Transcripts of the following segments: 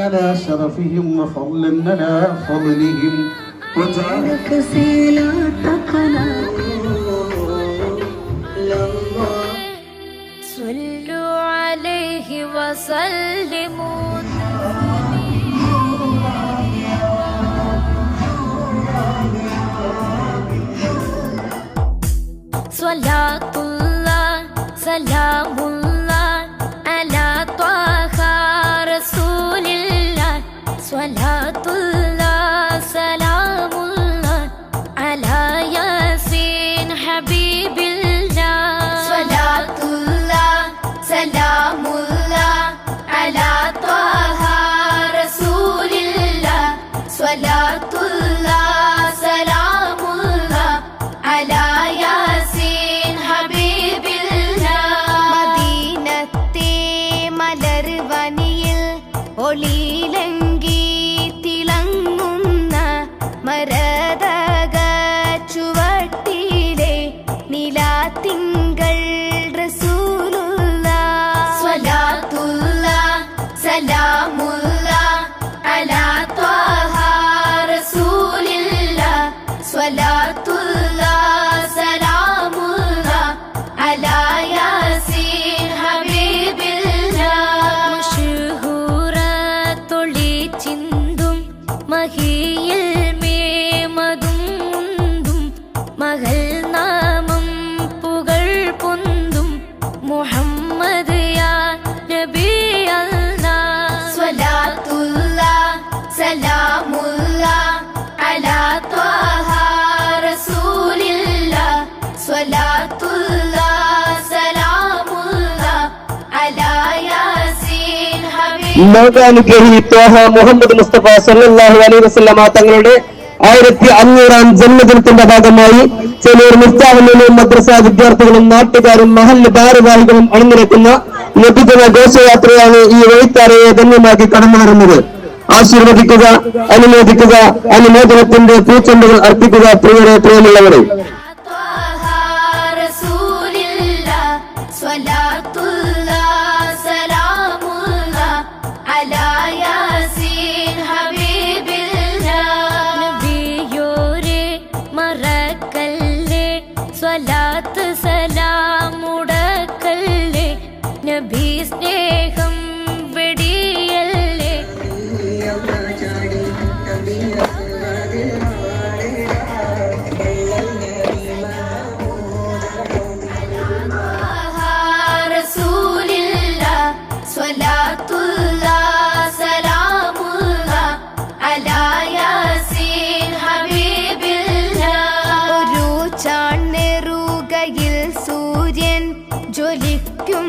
على شرفهم وفضلا على فضلهم. وجعل صلوا عليه وسلموا. صلاة الله മഹിയിൽ മേമതും മകൾ നാമം പുകൾ പൊന്തും മുഹമ്മദ് ഹബീബ് ലോകാനുഗ്രഹി മുഹമ്മദ് മുസ്തഫ സല്ലല്ലാഹു അലൈഹി വസല്ലമ തങ്ങളുടെ ആയിരത്തി അഞ്ഞൂറാം ജന്മദിനത്തിന്റെ ഭാഗമായി ചെലൂർ മിർച്ചാവലിലെ മദ്രസ വിദ്യാർത്ഥികളും നാട്ടുകാരും മഹല്ല് ഭാരവാഹികളും അണിനിരക്കുന്ന ലഭിക്കുന്ന ഘോഷയാത്രയാണ് ഈ വഴിത്താരയെ ധന്യമാക്കി കടന്നു വരുന്നത്. ആശീർവദിക്കുക അനുമോദിക്കുക അനുമോദനത്തിന്റെ പൂച്ചെണ്ടുകൾ അർപ്പിക്കുക പ്രിയരെ പ്രിയമുള്ളവരെ. നബി സ്നേഹം വെടിയല്ലേ ചാൺ നെറുകയിൽ സൂര്യൻ ജ്വലിക്കും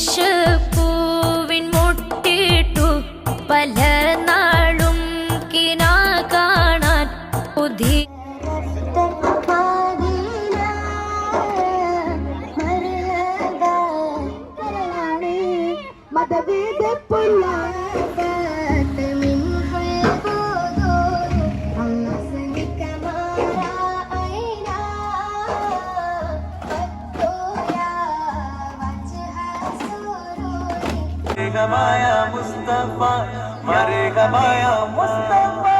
should മറികമായ മുസ്തഫ മറികമായ മുസ്തഫ യാ